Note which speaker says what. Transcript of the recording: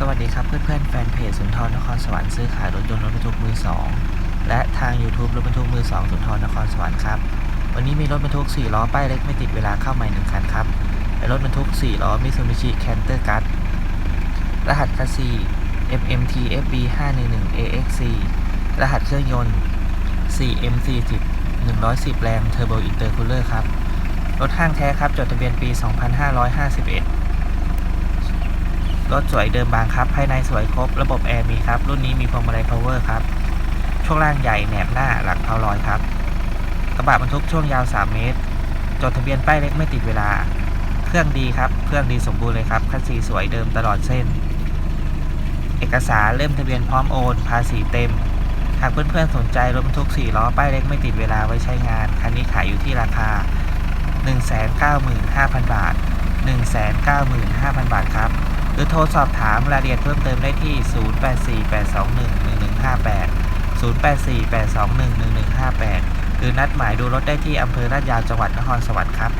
Speaker 1: สวัสดีครับเพื่อนๆแฟนเพจสุนทรนครสวรรค์ซื้อขายรถยนต์รถบรรทุกมือ2และทาง YouTube รถบรรทุกมือ2สุนทรนครสวรรค์ครับวันนี้มีรถบรรทุก 4 ล้อป้ายเล็กไม่ติดเวลาเข้าใหม่1คันครับเป็นรถบรรทุก 4 ล้อมิซูบิชิ c คนเตอร์กั t รหัสคัสซี FMT FB 511 AXC รหัสเครื่องยนต์ 4M40 110 แรงเทอร์โบอินเตอร์คูลเลอร์ครับรถห้างแท้ครับจดทะเบียนปี 2551 รถสวยเดิมบางครับ ภายในสวยครบ ระบบแอร์มีครับ รุ่นนี้มีพวงมาลัย power ครับ ช่วงล่างใหญ่แหนบหน้าหลังเพาลอยครับ กระบะบรรทุกช่วงยาว 3 เมตร จดทะเบียนป้ายเล็กไม่ติดเวลา เครื่องดีครับ เครื่องดีสมบูรณ์เลยครับ คันสีสวยเดิมตลอดเส้น เอกสารเล่มทะเบียนพร้อมโอน ภาษีเต็ม หากเพื่อนๆสนใจรถบรรทุก 4 ล้อป้ายเล็กไม่ติดเวลาไว้ใช้งาน คันนี้ขายอยู่ที่ราคา 195,000 บาท 195,000 บาทครับ รือโทรสอบถามรายละเอียดเพิ่มเติมได้ที่ 0848211158 0848211158 หรือนัดหมายดูรถได้ที่อำเภอลาดยาวจังหวัดนครสวรรค์ครับ